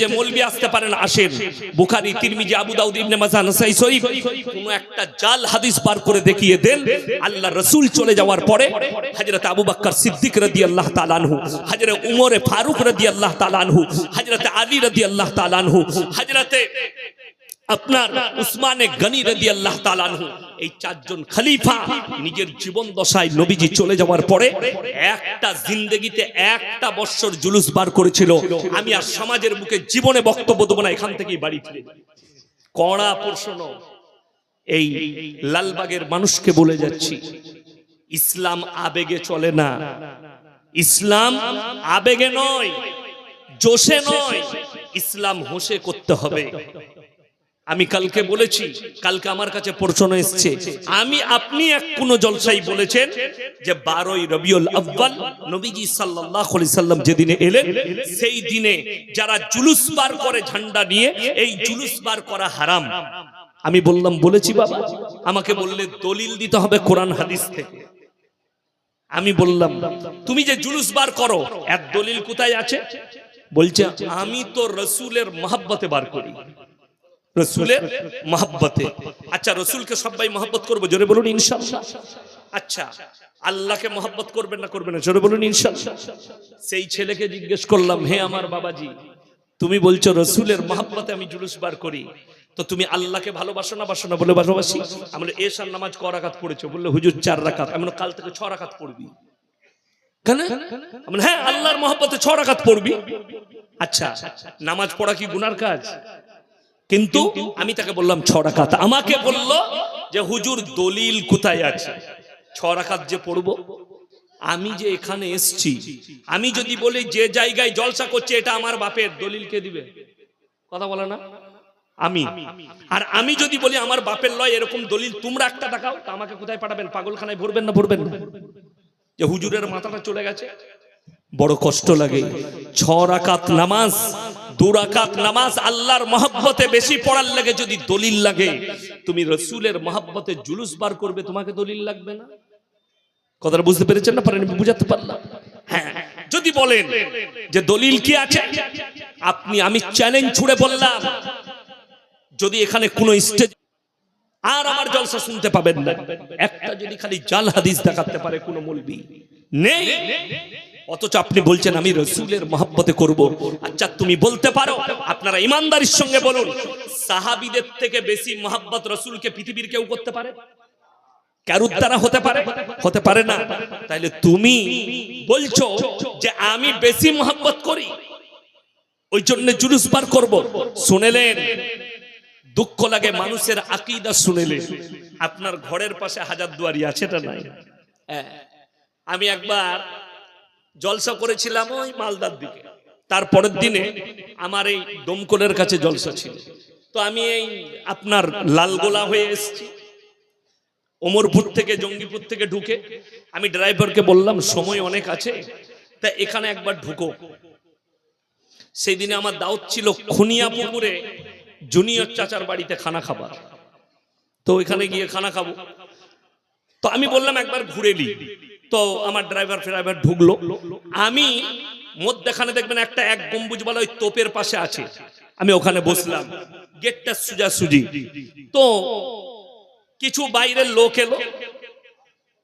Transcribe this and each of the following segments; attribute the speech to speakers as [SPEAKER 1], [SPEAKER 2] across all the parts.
[SPEAKER 1] যে মৌলবি আসতে পারেন, আসেন। বুখারি, তিরমিজি, আবু দাউদ, ইবনে মাজাহ, নাসাই শরীফ। কোন একটা জাল হাদিস বার করে দেখিয়ে দেন। আল্লাহ রাসূল চলে যাওয়ার পরে হযরত আবু বকর সিদ্দিক রাদিয়াল্লাহু তাআলা আনহু, হযরত উমরে ফারুক রাদিয়াল্লাহু তাআলা আনহু, হযরত আলী রাদিয়াল্লাহু তাআলা আনহু, হযরত আপনার উসমানে গনি রদি আল্লাহ তালানহু এই চারজন খলিফা নিজের জীবন দশায় নবীজি চলে যাওয়ার পরে একটা জিন্দগিতে একটা বৎসর জুলুস বার করেছিল। আমি আর সমাজের মুখে জীবনে বক্তব্য দেবো না, এখান থেকেই বাড়ি ফিরে কড়া প্রশ্ন, এই লালবাগের মানুষকে বলে যাচ্ছি, ইসলাম আবেগে চলে না। ইসলাম আবেগে নয়, জোশে নয়, ইসলাম হোসে করতে হবে। আমি কালকে বলেছি, কালকে আমার কাছে প্রশ্ন এসছে। আমি, আপনি এক কোন জলসাই বলেছেন যে বারোই রবিউল আব্বাল নবীজি সাল্লাল্লাহু আলাইহি সাল্লাম যেদিনে এলেন, সেই দিনে যারা জুলুস বার করে ঝান্ডা নিয়ে, এই জুলুস বার করা হারাম। আমি বললাম, বলেছি বাবা, আমাকে বললে দলিল দিতে হবে কোরআন হাদিস থেকে। আমি বললাম, তুমি যে জুলুস বার করো এক দলিল কোথায় আছে? বলছে, আমি তো রসুলের মহাব্বতে বার করি। রসুলের মহাব্বতে। আচ্ছা রসুলকে সবাই মহাব্বত করব জোরে বলুন ইনশাল্লাহ আচ্ছা আল্লাহকে মহাব্বত করবেন না করবেন না জোরে বলুন ইনশাল্লাহ সেই ছেলেকে জিজ্ঞেস করলাম হে আমার বাবাজি তুমি বলছো রসুলের মহাব্বতে আমি জুলুস বার করি তো তুমি আল্লাহকে ভালোবাসো না বাসো না? বলে ভালোবাসি আমরা এসার নামাজ ক রাকাত পড়েছো? বললে হুজুর চার রাকাত আমি বললাম, কাল থেকে ছ রাকাত পড়বি। হ্যাঁ আল্লাহর মহব্বতে ছ রাকাত পড়বি। আচ্ছা নামাজ পড়া কি গুনার কাজ? কিন্তু আমি তাকে বললাম ছ রাকাত। আমাকে বলল যে হুজুর দলিল কোথায় আছে? ছ রাকাত যে পড়ব। আমি যে এখানে এসছি আমি যদি বলি যে জায়গায় জলসা করছে এটা আমার বাপের। দলিল কে দিবে? কথা বলে না? আমি। আর আমি যদি বলি আমার বাপের লয় এরকম দলিল তোমরা একটা দেখাও তা আমাকে কোথায় পাঠাবেন? পাগলখানায় ভরবেন না ভরবেন না? যে হুজুরের মাথাটা চলে গেছে? বড় কষ্ট লাগে। ছ রাকাত নামাজ দু রাকাত নামাজ আল্লাহর মহব্বতে বেশি পড়ার লাগে যদি দলিল লাগে। তুমি রসুলের মহব্বতে জুলুস বার করবে, তোমাকে দলিল লাগবে না? কথাটা বুঝতে পেরেছেন না? পারেন বুঝাতে পারলাম। হ্যাঁ যদি বলেন যে দলিল কি আছে? আপনি, আমি চ্যালেঞ্জ ছুড়ে বললাম, যদি এখানে কোনো স্টেজ আর আমার জলসা শুনতে পাবেন না। একটা যদি খালি জাল হাদিস দেখাতে পারে কোনো মলবি। নেই। অথচ আপনি বলছেন, আমি রসুলের মহাব্বতে করব। আচ্ছা তুমি বলতে পারো, আপনারা ইমানদারির সঙ্গে বলুন, সাহাবিদের থেকে বেশি মহাব্বত রসুলকে পৃথিবীর কেউ করতে পারে? কারুর দ্বারা হতে পারে? হতে পারে না। তাইলে তুমি বলছো যে, আমি বেশি মহাব্বত করি, ওই জন্য জুলুস বার করব। শুনেলেন, দুঃখ লাগে, মানুষের আকিদা শুনেলে আপনার ঘরের পাশে হাজার দুয়ারি আছে এটা নাই? হ্যাঁ। আমি একবার জলসা করেছিলাম ওই মালদার দিকে। তারপরের দিনে আমার এই দমকলের কাছে জলসা ছিল। তো আমি এই আপনার লালগোলা হয়ে এসেছি। ওমরপুর থেকে জঙ্গিপুর থেকে ঢুকে আমি ড্রাইভারকে বললাম, সময় অনেক আছে, তা এখানে একবার ঢুকো। সেই দিনে আমার দাওয়াত ছিল খুনিয়া পুকুরে জুনিয়র চাচার বাড়িতে খানা খাবার। তো ওইখানে গিয়ে খানা খাব। তো আমি বললাম, একবার ঘুরে নি তো আমার ড্রাইভার ফ্রাইভার ঢুকলো। আমি মধ্যখানে দেখবেন একটা এক গম্বুজ বলা ওই তোপের পাশে আছে। আমি ওখানে বসলাম। গেটটা সুজা সুজি তো কিছু বাইরের লোক এলো।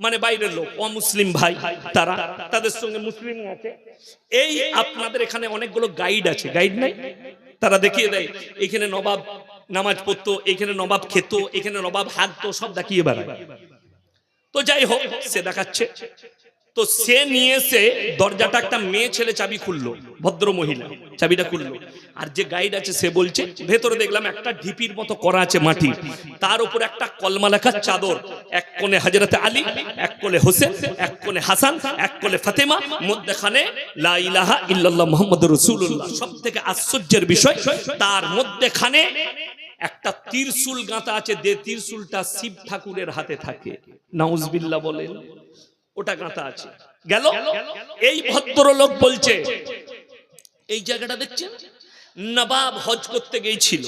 [SPEAKER 1] মানে বাইরের লোক, অমুসলিম ভাই, তারা, তাদের সঙ্গে মুসলিম আছে। এই আপনাদের এখানে অনেকগুলো গাইড আছে। গাইড নাই? তারা দেখিয়ে দেয়, এখানে নবাব নামাজ পড়তো, এখানে নবাব খেত, এখানে নবাব হাঁকতো সব দেখিয়ে বেড়ায়। তো যাই হোক, সে দেখাচ্ছে। তো সে নিয়ে এসে দরজাটা একটা মেয়ে ছেলে চাবি খুললো, ভদ্র মহিলা, চাবিটা খুললো। আর যে গাইড আছে, সে বলছে, ভেতরে দেখলাম একটা ঢিপির মতো করা আছে মাটি তার উপর একটা কলমা লেখা চাদর। এক কোণে হাজরতে আলী, এক কোণে হোসেন, এক কোণে হাসান, এক কোলে ফাতেমা, মধ্যখানে লা ইলাহা ইল্লাল্লাহ মুহাম্মাদুর রাসূলুল্লাহ। সবথেকে আশ্চর্যের বিষয়, তার মধ্যখানে একটা তীরশুল গাঁথা আছে, যে তীরশুলটা শিব ঠাকুরের হাতে থাকে। নাউজবিল্লাহ বলেন, ওটা গাঁথা আছে। গেল? এই ভদ্রলোক বলছে, এই জায়গাটা দেখছেন? নবাব হজ করতে গিয়েছিল।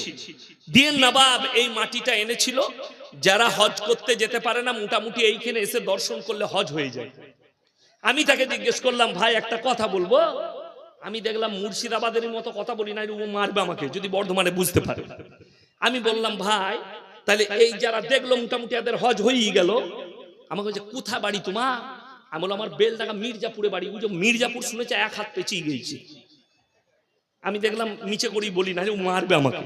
[SPEAKER 1] দিয়ে নবাব এই মাটিটা এনেছিল। যারা হজ করতে যেতে পারে না, মোটামুটি এইখানে এসে দর্শন করলে হজ হয়ে যায়। আমি তাকে জিজ্ঞেস করলাম, ভাই, একটা কথা বলব? আমি দেখলাম মুর্শিদাবাদের মতো কথা বলি না ও মারবে আমাকে, যদি বর্ধমানে বুঝতে পারে। আমি বললাম, ভাই, তাহলে এই যারা দেখল মোটামুটি এদের হজ হয়েই গেল। আমাকে বলছে কোথায় বাড়ি তোমার? আমি বললাম, আমার বেলডাঙ্গা মির্জাপুরে বাড়ি। ও যে মির্জাপুর শুনেছে এক হাত পেঁচিয়ে গেছে আমি দেখলাম, নিচে করেই বলি না মারবে আমাকে।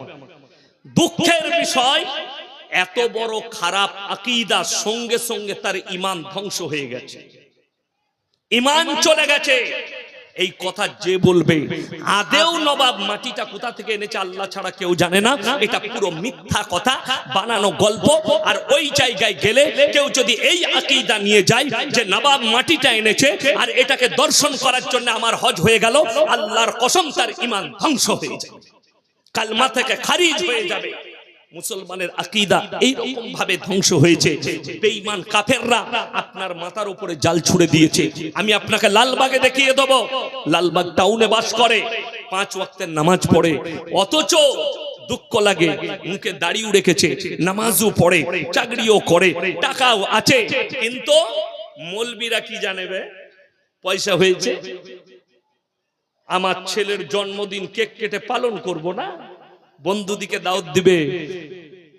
[SPEAKER 1] দুঃখের বিষয়, এত বড় খারাপ আকিদা সঙ্গে সঙ্গে তার ইমান ধ্বংস হয়ে গেছে। ইমান চলে গেছে। এই কথা যে বলবে, আদেও নবাব মাটিটা কোথা থেকে এনেছে আল্লাহ ছাড়া কেউ জানে না। এটা পুরো মিথ্যা কথা, বানানো গল্প। আর ওই জায়গায় গেলে কেউ যদি এই আকিদা নিয়ে যায় যে নবাব মাটিটা এনেছে আর এটাকে দর্শন করার জন্য আমার হজ হয়ে গেল, আল্লাহর কসম তার ইমান ধ্বংস হয়ে যাবে। কালমা থেকে খারিজ হয়ে যাবে। মুসলমানের আকিদা এইরকম ভাবে ধ্বংস হয়েছে। বেঈমান কাফেররা আপনার মাথার উপরে জাল ছুড়ে দিয়েছে। আমি আপনাকে লালবাগে দেখিয়ে দেব। লালবাগ টাউনে বাস করে, পাঁচ ওয়াক্তের নামাজ পড়ে। অথচ দুঃখ লাগে, মুখে দাড়িও রেখেছে, নামাজও পড়ে, চাকরিও করে, টাকাও আছে। কিন্তু মলবিরা কি জানেবে পয়সা হয়েছে। আমার ছেলের জন্মদিন কেক কেটে পালন করব না? বন্ধুদিকে দাওয়াত দিবে,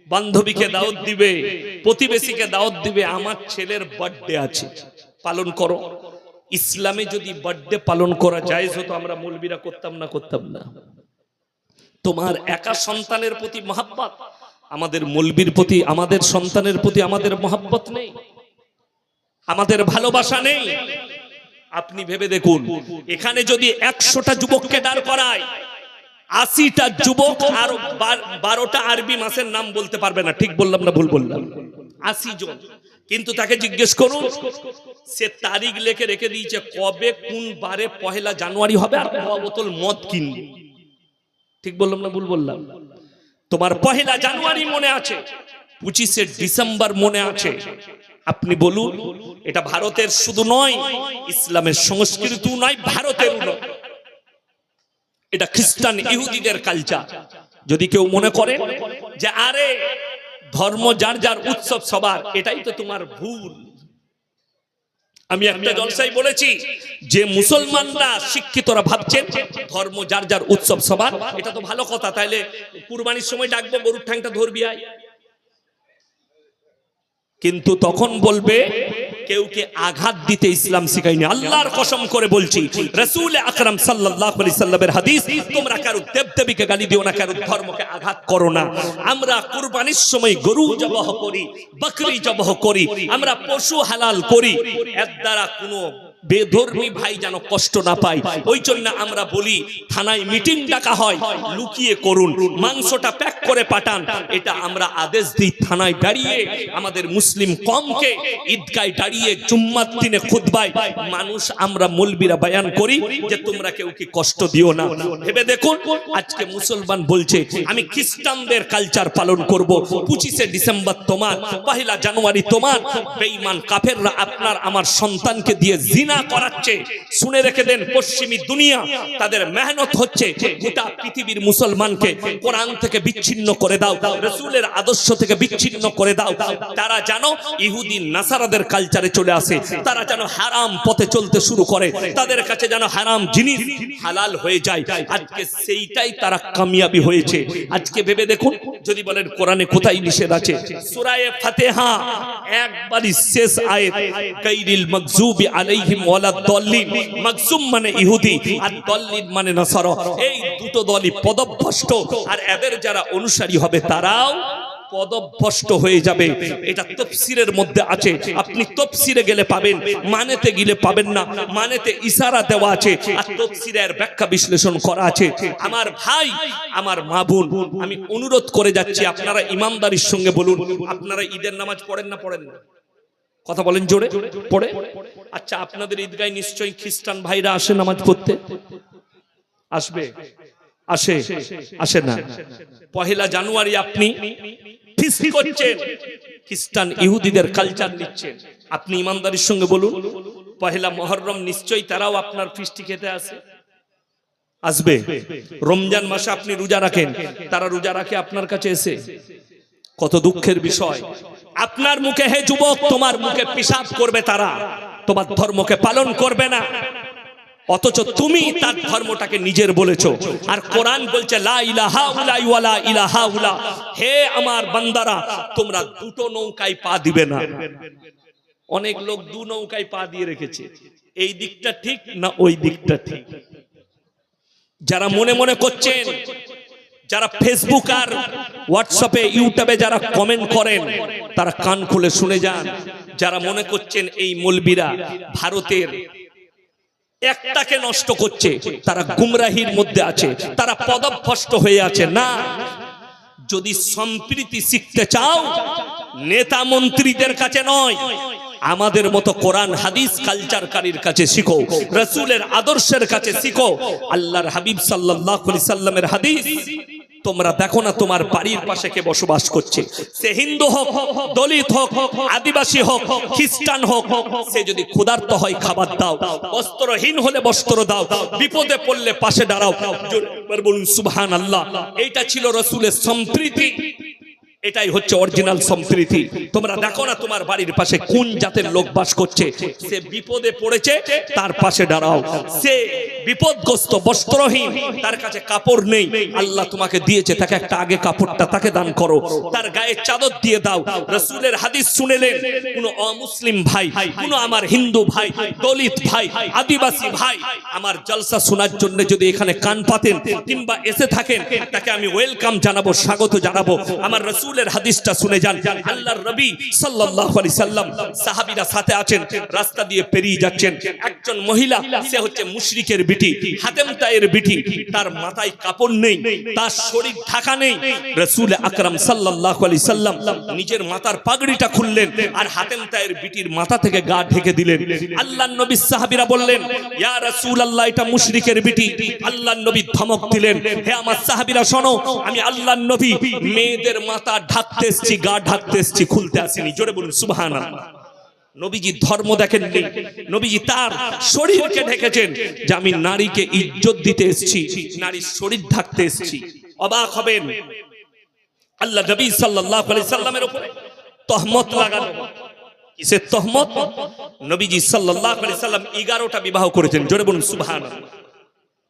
[SPEAKER 1] বান্ধবীকে দাওয়াত দিবে, প্রতিবেশীকে দাওয়াত দিবে, আমার ছেলের বার্থডে আছে, পালন করো। ইসলামে যদি বার্থডে পালন করা যায় হতো আমরা মৌলবীরা করতাম না করতাম না। তোমার একা সন্তানের প্রতি মহাব্বত, আমাদের মৌলবীর প্রতি, আমাদের সন্তানের প্রতি আমাদের মহাব্বত নেই। আমাদের ভালোবাসা নেই। আপনি ভেবে দেখুন, এখানে যদি একশোটা যুবককে দাঁড় করায় আশিটা যুবক আর বারোটা আরবি মাসের নাম বলতে পারবে না। ঠিক বললাম না ভুল বললাম? আশি জন। কিন্তু তাকে জিজ্ঞেস করুন, সে তারিখ লেখে রেখে দিয়েছে, কবে, কোন বারে পহেলা জানুয়ারি হবে আর বোতল মদ কিনবে। ঠিক বললাম না ভুল বললাম? তোমার পহেলা জানুয়ারি মনে আছে, পঁচিশে ডিসেম্বর মনে আছে। আপনি বলুন, এটা ভারতের শুধু নয়, ইসলামের সংস্কৃতিও নয়, ভারতেরও নয়। এটা খ্রিস্টান ইহুদিদের কালচার যদি কেউ মনে করে যে আরে ধর্ম যার যার উৎসব সবার এটাই তো তোমার ভুল। আমি একটা জলসাই বলেছি যে মুসলমানরা শিক্ষিতরা ভাবছেন ধর্ম যার যার উৎসব সবার। এটা তো ভালো কথা। তাইলে কুরবানির সময় ডাকবো গরুর ঠ্যাংটা ধরবি আয়। কিন্তু তখন বলবে কেউকে আঘাত দিতে ইসলাম শিখাইনি আল্লাহর কসম করে বলছি, রসুল আকরাম সাল্লাহ সাল্লামের হাদিস, তোমরা কারও দেবদেবীকে গালি দিও না, কারও ধর্মকে আঘাত করো না। আমরা কুরবানির সময় গরু জবহ করি, বকরি জবহ করি, আমরা পশু হালাল করি। এর দ্বারা কোনো বেধর্মী ভাই যেন কষ্ট না পায়। ওই জন্য আমরা বলি, থানায় মিটিং ডাকা হয়, লুকিয়ে করুন, মাংসটা প্যাক করে পাঠান। এটা আমরা আদেশ দিই থানায় দাঁড়িয়ে, আমাদের মুসলিম কমকে ঈদগায় দাঁড়িয়ে জুম্মার দিনে খুতবায়। মানুষ আমরা মলবিরা বয়ান করি যে, তোমরা কেউ কি কষ্ট দিও না। ভেবে দেখুন, আজকে মুসলমান বলছে, আমি খ্রিস্টানদের কালচার পালন করব। পঁচিশে ডিসেম্বর তোমার, পহেলা জানুয়ারি তোমার। বেঈমান কাফেররা আপনার, আমার সন্তানকে দিয়ে জিনা করাচ্ছে, শুনে রেখে দেন পশ্চিমী দুনিয়া, তাদের মেহনত হচ্ছে গোটা পৃথিবীর মুসলমানকে কোরআন থেকে বিচ্ছিন্ন করে দাও, রসুলের আদর্শ থেকে বিচ্ছিন্ন করে দাও। তারা জানো ইহুদি, নাসারাদের কালচারে চলে আসে, তারা যেন হারাম পথে চলতে শুরু করে, তাদের কাছে যেন হারাম জিনিস হালাল হয়ে যায়। আজকে সেইটাই তারা কামিয়াবি হয়েছে। আজকে ভেবে দেখুন, যদি বলেন কোরআনে কোথায় নিষেধ আছে? সূরায়ে ফাতিহা, একবারই শেষ আয়াত গায়রিল মাগজুবি আলাইহিম মানে ইহুদি, আর মানে নাসারা। এই দুটো দলই পদভ্রষ্ট, আর এদের যারা অনুসারী হবে তারাও পদভ্রষ্ট হয়ে যাবে। এটা তফসিরের মধ্যে আছে। আপনি তফসিরে গেলে পাবেন, মানেতে গেলে পাবেন না, মানেতে ইশারা দেওয়া আছে, আর তফসিরের ব্যাখ্যা বিশ্লেষণ করা আছে। আমার ভাই, আমার মা বোন, আমি অনুরোধ করে যাচ্ছি, আপনারা ইমামদারির সঙ্গে বলুন, আপনারা ঈদের নামাজ পড়েন না পড়েন না? কথা বলেন জোরে, পড়ে। আচ্ছা আপনাদের ঈদগায় নিশ্চয়ই খ্রিস্টান ভাইরা আসে নামাজ পড়তে? আসবে? আসে? আসে না। পহেলা জানুয়ারি আপনি করছেন। খ্রিস্টান ইহুদিদের কালচার নিচ্ছেন। আপনি ইমানদারির সঙ্গে বলুন। পহেলা মহররম নিশ্চয়ই তারাও আপনার ফিস্টি খেতে আসে? আসবে। রমজান মাসে আপনি রোজা রাখেন। তারা রোজা রাখে আপনার কাছে এসে? কত দুঃখের বিষয়। আপনার মুখে হে যুবক, তোমার মুখে পিসাব করবে তারা। তোমার ধর্মকে পালন করবে না। অথচ তুমি তার ধর্মটাকে নিজের বলেছ। আর কোরআন বলছে হে আমার বান্দারা, তোমরা দুটো নৌকায় পা দিবে না। অনেক লোক দু নৌকায় পা দিয়ে রেখেছে। এই দিকটা ঠিক না ওই দিকটা ঠিক? যারা মনে মনে করছেন যারা ফেসবুক আর হোয়াটসঅ্যাপে ইউটিউবে যারা কমেন্ট করেন, তারা কান খুলে শুনে যান। যারা মনে করছেন এই মলবিরা ভারতের একটাকে নষ্ট করছে, তারা গুমরাহির মধ্যে আছে, তারা পদভ্রষ্ট হয়ে আছে। না, যদি সম্প্রীতি শিখতে চাও, নেতা মন্ত্রীদের কাছে নয়, আমাদের মতো কোরআন, হাদিস কালচারকারীর কাছে শিখো, রসুলের আদর্শের কাছে শিখো, আল্লাহর হাবিব আলাইহি সাল্লামের হাদিস তোমরা দেখো না তোমার বাড়ির পাশে কে বসবাস করছে। সে হিন্দু হোক, দলিত হোক, আদিবাসী হোক, খ্রিস্টান হোক, সে যদি ক্ষুধার্ত হয় খাবার দাও, বস্ত্রহীন হলে বস্ত্র দাও, বিপদে পড়লে পাশে দাঁড়াও। বলুন সুবহান আল্লাহ এইটা ছিল রসুলের সম্প্রীতি। এটাই হচ্ছে অরিজিনাল সম্প্রীতি। তোমরা দেখো না তোমার বাড়ির পাশে কোন জাতের লোক বাস করছে? সে বিপদে পড়েছে, তার পাশে দাঁড়াও। সে বিপদগ্রস্ত, বস্ত্রহীন, তার কাছে কাপড় নেই। আল্লাহ তোমাকে দিয়েছে, তাকে একটা আগে কাপড়টা তাকে দান করো। তার গায়ে চাদর দিয়ে দাও। রসুলের হাদিস শুনেলেন, কোন অমুসলিম ভাই, কোন আমার হিন্দু ভাই, দলিত ভাই, আদিবাসী ভাই, আমার জলসা শোনার জন্য যদি এখানে কান পাতেন কিংবা এসে থাকেন, তাকে আমি ওয়েলকাম জানাব, স্বাগত জানাব। আমার রসুলের হাদিসটা শুনে যান। আল্লাহর নবী সাল্লাল্লাহু আলাইহি সাল্লাম সাহাবীরা সাথে আছেন, রাস্তা দিয়ে পেরিয়ে যাচ্ছেন। একজন মহিলা, সে হচ্ছে মুশরিকের বিটি, হাতেম তায়ের বিটি, তার মাথায় কাপড় নেই, তার শরীর ঢাকা নেই। রসুল আকরাম সাল্লাল্লাহু আলাইহি সাল্লাম নিজের মাথার পাগড়িটা খুললেন আর হাতেম তায়ের বিটির মাথা থেকে গা ঢেকে দিলেন। আল্লাহর নবী সাহাবীরা বললেন, ইয়া রাসূলুল্লাহ, এটা মুশরিকের বিটি। আল্লাহর নবী ধমক দিলেন, হে আমার সাহাবীরা, শোনো, আমি আল্লাহর নবী, মেয়েদের মাথা ঢাকতে এসেছি গা ঢাকতে এসেছি খুলতে আসিনি। জোরে বলুন, সুবহানাল্লাহ। নবীজি ধর্ম দেখেননি। নবীজি তার শরীরকে ঢেকেছেন যে আমি নারীকে ইজ্জত দিতে এসেছি, নারীর শরীর ঢাকতে এসেছি। অবাক হবেন? আল্লাহ নবী সাল্লামের উপরে তহমত লাগানো কিসের তহমত? নবীজি সাল্লাম 11টা বিবাহ করেছেন। জোরে বলুন, সুবহানাল্লাহ।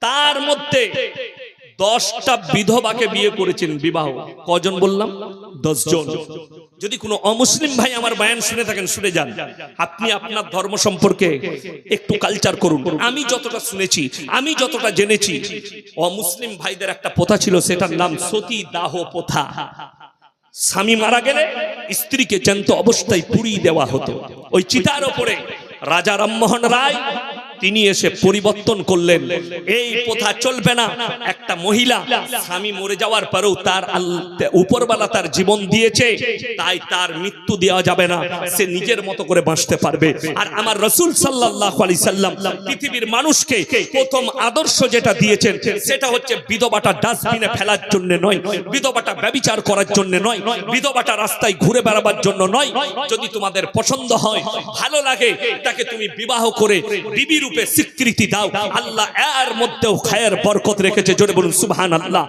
[SPEAKER 1] তার মধ্যে দশটা বিধবাকে বিয়ে করেছেন বিবাহ। কজন বললাম? দশজন। যদি কোনো অমুসলিম ভাই আমার বায়ান শুনে থাকেন, শুনে যান। আপনি আপনার ধর্ম সম্পর্কে একটু কালচার করুন। আমি যতটা শুনেছি, আমি যতটা জেনেছি, অমুসলিম ভাইদের একটা প্রথা ছিল, সেটার নাম সতী দাহ প্রথা। স্বামী মারা গেলে স্ত্রীকে জ্যান্ত অবস্থায় পুড়িয়ে দেওয়া হতো। ওই চিতার ওপরে রাজা রামমোহন রায় তিনি এসে পরিবর্তন করলেন। এই প্রথা চলবে না। একটা মহিলা স্বামী মরে যাওয়ার পরেও তার আল- উপরবালা তার জীবন দিয়েছে, তাই তার মৃত্যু দেওয়া যাবে না। সে নিজের মতো করে বাঁচতে পারবে। আর আমার রসুল সাল্লাল্লাহু আলাইহি সাল্লাম পৃথিবীর মানুষকে প্রথম আদর্শ যেটা দিয়েছেন, সেটা হচ্ছে বিধবাটা ডাস্টবিনে ফেলার জন্য নয়, বিধবাটা ব্যবিচার করার জন্য নয়, বিধবাটা রাস্তায় ঘুরে বেড়াবার জন্য নয়। যদি তোমাদের পছন্দ হয়, ভালো লাগে, তাকে তুমি বিবাহ করে বিবি রূপে স্বীকৃতি দাও। আল্লাহ এর মধ্যেও খায়ের বরকত রেখেছে। জোরে বলুন সুবহান আল্লাহ